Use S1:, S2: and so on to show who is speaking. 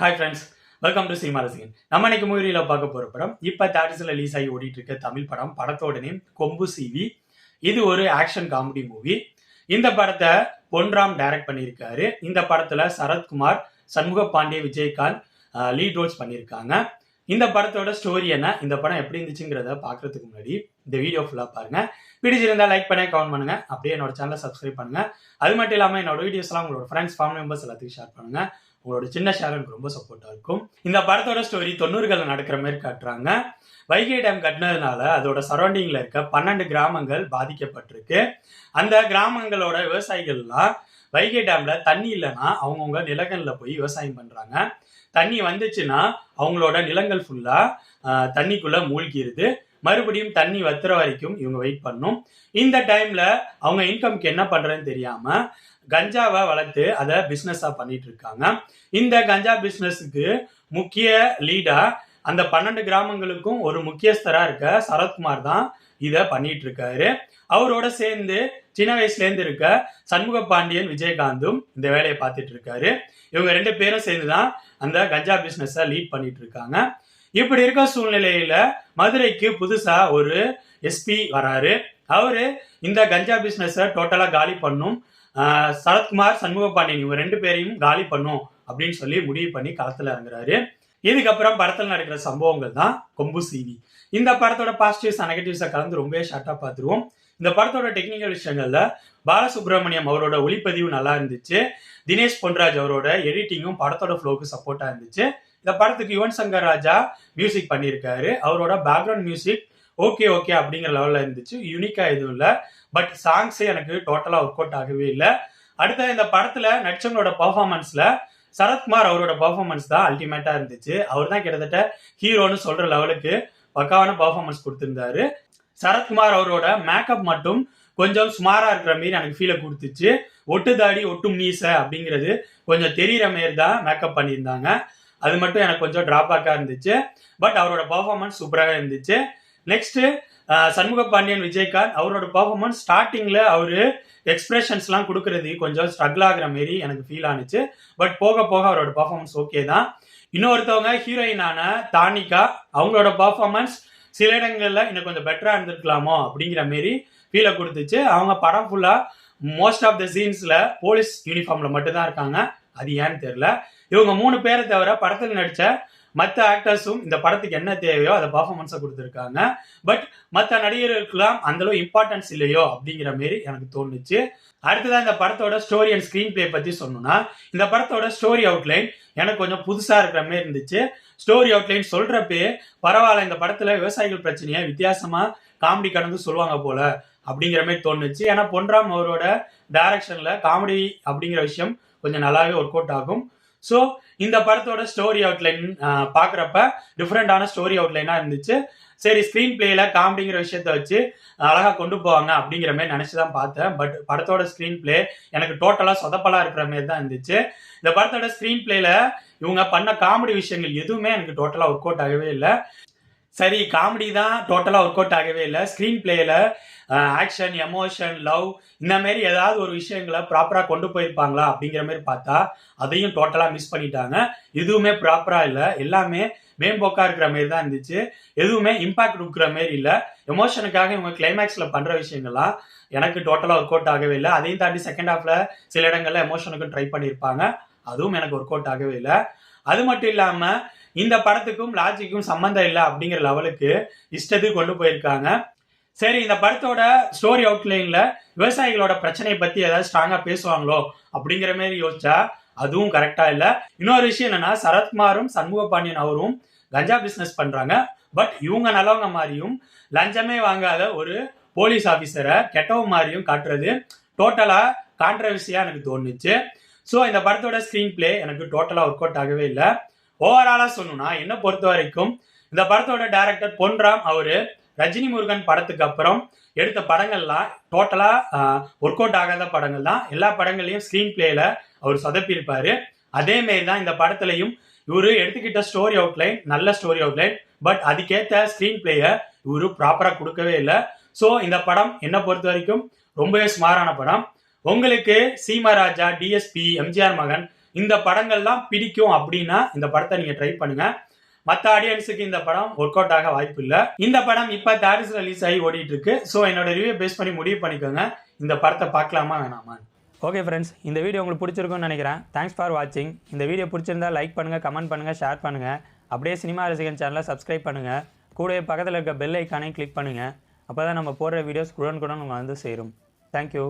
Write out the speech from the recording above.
S1: Hi friends welcome to cinema Rasigan நம்ம இன்னைக்கு மூவியில் பார்க்க போகிற படம் இப்போ தேட்டர்ஸில் ரிலீஸ் ஆகி ஓடிட்டு இருக்க தமிழ் படம் படத்தோட நேம் கொம்பு சிவி. இது ஒரு ஆக்ஷன் காமெடி மூவி இந்த படத்தை பொன்ராம் டைரக்ட் பண்ணியிருக்காரு. இந்த படத்தில் சரத்குமார் சண்முக பாண்டிய விஜயகாந்த் லீட் ரோல்ஸ் பண்ணியிருக்காங்க. இந்த படத்தோட ஸ்டோரி என்ன இந்த படம் எப்படி இருந்துச்சுங்கிறத பார்க்கறதுக்கு முன்னாடி இந்த வீடியோ ஃபுல்லாக பாருங்க. பிடிச்சிருந்தா லைக் பண்ணி கமெண்ட் பண்ணுங்க. அப்படியே என்னோட சேனலை சப்ஸ்கிரைப் பண்ணுங்க. அது மட்டும் இல்லாமல் என்னோட வீடியோஸ்லாம் உங்களோட ஃப்ரெண்ட்ஸ் ஃபேமிலி மெம்பர்ஸ் எல்லாத்துக்கும் ஷேர் பண்ணுங்க. உங்களோட சின்ன ஷேர் எனக்கு ரொம்ப சப்போர்ட்டாக இருக்கும். இந்த படத்தோட ஸ்டோரி தொண்ணூறுகளில் நடக்கிற மாதிரி காட்டுறாங்க. வைகை டேம் கட்டினதுனால அதோட சரௌண்டிங்கில் இருக்க பன்னெண்டு கிராமங்கள் பாதிக்கப்பட்டிருக்கு. அந்த கிராமங்களோட விவசாயிகள்லாம் வைகை டேமில் தண்ணி இல்லைன்னா அவங்கவுங்க நிலங்களில் போய் விவசாயம் பண்ணுறாங்க தண்ணி வந்துச்சுன்னா அவங்களோட நிலங்கள் ஃபுல்லாக தண்ணிக்குள்ளே மூழ்கிடுது மறுபடியும் தண்ணி வத்துற வரைக்கும் இவங்க வெயிட் பண்ணும். இந்த டைமில் அவங்க இன்கம்க்கு என்ன பண்ணுறதுன்னு தெரியாமல் கஞ்சாவை வளர்த்து அதை பிஸ்னஸாக பண்ணிட்டு இருக்காங்க. இந்த கஞ்சா பிஸ்னஸுக்கு முக்கிய லீடா அந்த பன்னெண்டு கிராமங்களுக்கும் ஒரு முக்கியஸ்தரா இருக்க சரத்குமார் தான் இதை பண்ணிட்டு இருக்காரு. அவரோட சேர்ந்து சின்ன வயசுலேருந்து இருக்க சண்முக பாண்டியன் விஜயகாந்தும் இந்த வேலையை பார்த்துட்டு இருக்காரு. இவங்க ரெண்டு பேரும் சேர்ந்து தான் அந்த கஞ்சா பிஸ்னஸை லீட் பண்ணிட்டு இருக்காங்க. இப்படி இருக்க சூழ்நிலையில மதுரைக்கு புதுசா ஒரு எஸ்பி வராரு. அவரு இந்த கஞ்சா பிஸ்னஸை டோட்டலாக காலி பண்ணும் சரத்குமார் சண்முக பாண்டியன் இவங்க ரெண்டு பேரையும் காலி பண்ணும் அப்படின்னு சொல்லி முடிவு பண்ணி களத்துல இறங்குறாரு. இதுக்கப்புறம் படத்தில் நடக்கிற சம்பவங்கள் தான் கொம்பு சீவி இந்த படத்தோட பாசிட்டிவ்ஸ் நெகட்டிவ்ஸை கலந்து ரொம்பவே ஷார்ட்டாக பார்த்துருவோம் இந்த படத்தோட டெக்னிக்கல் விஷயங்கள்ல பாலசுப்ரமணியம் அவரோட ஒளிப்பதிவு நல்லா இருந்துச்சு. தினேஷ் பொன்ராஜ் அவரோட எடிட்டிங்கும் படத்தோட ஃப்ளோக்கு சப்போர்ட்டா இருந்துச்சு. இந்த படத்துக்கு யுவன் சங்கர் ராஜா மியூசிக் பண்ணியிருக்காரு. அவரோட பேக்ரவுண்ட் மியூசிக் ஓகே ஓகே அப்படிங்கிற லெவலில் இருந்துச்சு. யூனிக்காக எதுவும் இல்லை. பட் சாங்ஸே எனக்கு டோட்டலாக ஒர்க் அவுட் ஆகவே இல்லை. அடுத்த இந்த படத்தில் நடிச்சவங்களோட பர்ஃபார்மன்ஸில் சரத்குமார் அவரோட பர்ஃபார்மன்ஸ் தான் அல்டிமேட்டாக இருந்துச்சு. அவர் தான் கிட்டத்தட்ட ஹீரோன்னு சொல்கிற லெவலுக்கு பக்காவான பர்ஃபார்மன்ஸ் கொடுத்துருந்தாரு. சரத்குமார் அவரோட மேக்கப் மட்டும் கொஞ்சம் சுமாராக இருக்கிற மாரி எனக்கு ஃபீலை கொடுத்துச்சு. ஒட்டு தாடி ஒட்டும் மீச அப்படிங்கிறது கொஞ்சம் தெரியிற மாரி தான் மேக்கப் பண்ணியிருந்தாங்க. அது மட்டும் எனக்கு கொஞ்சம் டிராபேக்கா இருந்துச்சு. பட் அவரோட பர்ஃபார்மன்ஸ் சூப்பராக இருந்துச்சு. நெக்ஸ்ட் சண்முக பாண்டியன் விஜயகாந்த் அவரோட பர்ஃபார்மன்ஸ் ஸ்டார்டிங்ல அவரு எக்ஸ்பிரஷன்ஸ்லாம் கொடுக்கறது கொஞ்சம் ஸ்ட்ரகிள் ஆகுற மாரி எனக்கு ஃபீல் ஆனிச்சு. பட் போக போக அவரோட பர்ஃபார்மன்ஸ் ஓகே தான். இன்னொருத்தவங்க ஹீரோயினான தானிகா அவங்களோட பர்ஃபார்மன்ஸ் சில இடங்கள்ல இன்னும் கொஞ்சம் பெட்டரா இருந்திருக்கலாமோ அப்படிங்கிற மாரி ஃபீலை கொடுத்துச்சு. அவங்க படம் ஃபுல்லா மோஸ்ட் ஆஃப் த சீன்ஸ்ல போலீஸ் யூனிஃபார்ம்ல மட்டும்தான் இருக்காங்க. அது ஏன்னு தெரியல. இவங்க மூணு பேரை தவிர படத்தில் நடிச்ச மற்ற ஆக்டர்ஸும் இந்த படத்துக்கு என்ன தேவையோ அதை பர்ஃபார்மன்ஸை கொடுத்துருக்காங்க. பட் மற்ற நடிகர்களுக்கெல்லாம் அந்தளவு இம்பார்ட்டன்ஸ் இல்லையோ அப்படிங்கிற மாரி எனக்கு தோணுச்சு. அடுத்ததான் இந்த படத்தோட ஸ்டோரி அண்ட் ஸ்க்ரீன் பிளே பற்றி சொன்னோம்னா இந்த படத்தோட ஸ்டோரி அவுட்லைன் எனக்கு கொஞ்சம் புதுசாக இருக்கிற மாதிரி இருந்துச்சு. ஸ்டோரி அவுட்லைன் சொல்கிறப்பே பரவாயில்ல இந்த படத்தில் விவசாயிகள் பிரச்சனையை வித்தியாசமாக காமெடி கடந்து சொல்லுவாங்க போல அப்படிங்கிற மாதிரி தோணுச்சு. ஏன்னா பொன்ராம் அவரோட டைரக்ஷனில் காமெடி அப்படிங்கிற விஷயம் கொஞ்சம் நல்லாவே ஒர்க் அவுட் ஆகும். ஸோ இந்த படத்தோட ஸ்டோரி அவுட்லைன் பார்க்குறப்ப டிஃப்ரெண்டான ஸ்டோரி அவுட்லைனாக இருந்துச்சு. சரி ஸ்க்ரீன் பிளேல காமெடிங்கிற விஷயத்த வச்சு அழகாக கொண்டு போவாங்க அப்படிங்கிற மாதிரி நினச்சி தான் பார்த்தேன். பட் படத்தோட ஸ்க்ரீன் பிளே எனக்கு டோட்டலாக சொதப்பலாக இருக்கிற மாதிரி தான் இருந்துச்சு. இந்த படத்தோட ஸ்க்ரீன் பிளேல இவங்க பண்ண காமெடி விஷயங்கள் எதுவுமே எனக்கு டோட்டலாக ஒர்க் அவுட் ஆகவே இல்லை. சரி காமெடி தான் டோட்டலாக ஒர்க் அவுட் ஆகவே இல்லை. ஸ்க்ரீன் பிளேயில் ஆக்ஷன் எமோஷன் லவ் இந்த மாதிரி ஏதாவது ஒரு விஷயங்களை ப்ராப்பராக கொண்டு போயிருப்பாங்களா அப்படிங்கிற மாதிரி பார்த்தா அதையும் டோட்டலாக மிஸ் பண்ணிட்டாங்க. எதுவுமே ப்ராப்பராக இல்லை. எல்லாமே மேம்போக்கா இருக்கிற மாதிரி தான் இருந்துச்சு. எதுவுமே இம்பாக்ட் கொடுக்குற மாதிரி இல்லை. எமோஷனுக்காக இவங்க கிளைமேக்ஸில் பண்ணுற விஷயங்கள்லாம் எனக்கு டோட்டலாக ஒர்க் அவுட் ஆகவே இல்லை. அதையும் தாண்டி செகண்ட் ஹாஃபில் சில இடங்களில் எமோஷனுக்கும் ட்ரை பண்ணியிருப்பாங்க. அதுவும் எனக்கு ஒர்க் அவுட் ஆகவே இல்லை. அது மட்டும் இல்லாமல் இந்த படத்துக்கும் லாஜிக்கும் சம்மந்தம் இல்லை அப்படிங்கிற லெவலுக்கு இஷ்டத்துக்கு கொண்டு போயிருக்காங்க. சரி இந்த படத்தோட ஸ்டோரி அவுட்லைன்ல விவசாயிகளோட பிரச்சனையை பத்தி ஏதாவது ஸ்ட்ராங்கா பேசுவாங்களோ அப்படிங்கிற மாதிரி யோசிச்சா அதுவும் கரெக்டா இல்ல. இன்னொரு விஷயம் என்னன்னா சரத்குமாரும் சண்முக பாண்டியன் அவரும் கஞ்சா பிசினஸ் பண்றாங்க. பட் இவங்க நல்லவங்க மாதிரியும் லஞ்சமே வாங்காத ஒரு போலீஸ் ஆபீசரை கெட்டவ மாதிரியும் காட்டுறது டோட்டலா கான்ட்ரவர்சியா எனக்கு தோணுச்சு. ஸோ இந்த படத்தோட ஸ்க்ரீன் பிளே எனக்கு டோட்டலாக ஒர்க் அவுட் ஆகவே இல்லை. ஓவராலாக சொல்லணும்னா என்ன பொறுத்த வரைக்கும் இந்த படத்தோட டேரக்டர் பொன்ராம் அவரு ரஜினி முருகன் படத்துக்கு அப்புறம் எடுத்த படங்கள்லாம் டோட்டலாக ஒர்க் அவுட் ஆகாத படங்கள் தான் எல்லா படங்கள்லையும் ஸ்க்ரீன் பிளேயில் அவர் சொதப்பியிருப்பாரு. அதே மாரி தான் இந்த படத்துலையும் இவரு எடுத்துக்கிட்ட ஸ்டோரி அவுட்லைன் நல்ல ஸ்டோரி அவுட்லைன் பட் அதுக்கேற்ற ஸ்க்ரீன் பிளேயை இவரு ப்ராப்பராக கொடுக்கவே இல்லை. ஸோ இந்த படம் என்னை பொறுத்த வரைக்கும் ரொம்பவே ஸ்மாரான படம். உங்களுக்கு சீமராஜா டிஎஸ்பி எம்ஜிஆர் மகன் இந்த படங்கள்லாம் பிடிக்கும் அப்படின்னா இந்த படத்தை நீங்க ட்ரை பண்ணுங்க. மற்ற ஆடியன்ஸுக்கு இந்த படம் ஒர்க் அவுட் ஆக வாய்ப்பு இல்லை. இந்த படம் இப்போ தாரிஸ் ரிலீஸ் ஆகி ஓடிட்டு இருக்கு ஸோ என்னோட ரிவ்யூ பேஸ் பண்ணி முடிவு பண்ணிக்கோங்க. இந்த படத்தை பார்க்கலாமா வேணாமா?
S2: ஓகே ஃப்ரெண்ட்ஸ் இந்த வீடியோ உங்களுக்கு பிடிச்சிருக்கும்னு நினைக்கிறேன். தேங்க்ஸ் ஃபார் வாட்சிங் இந்த வீடியோ பிடிச்சிருந்தா லைக் பண்ணுங்கள் கமெண்ட் பண்ணுங்கள் ஷேர் பண்ணுங்கள் அப்படியே சினிமா ரசிகன் சேனலை சப்ஸ்கிரைப் பண்ணுங்கள் கூடவே பக்கத்தில் இருக்க பெல் ஐக்கானையும் கிளிக் பண்ணுங்கள் அப்போ தான் நம்ம போடுற வீடியோஸ் குடன் குடன் உங்களை வந்து சேரும். தேங்க்யூ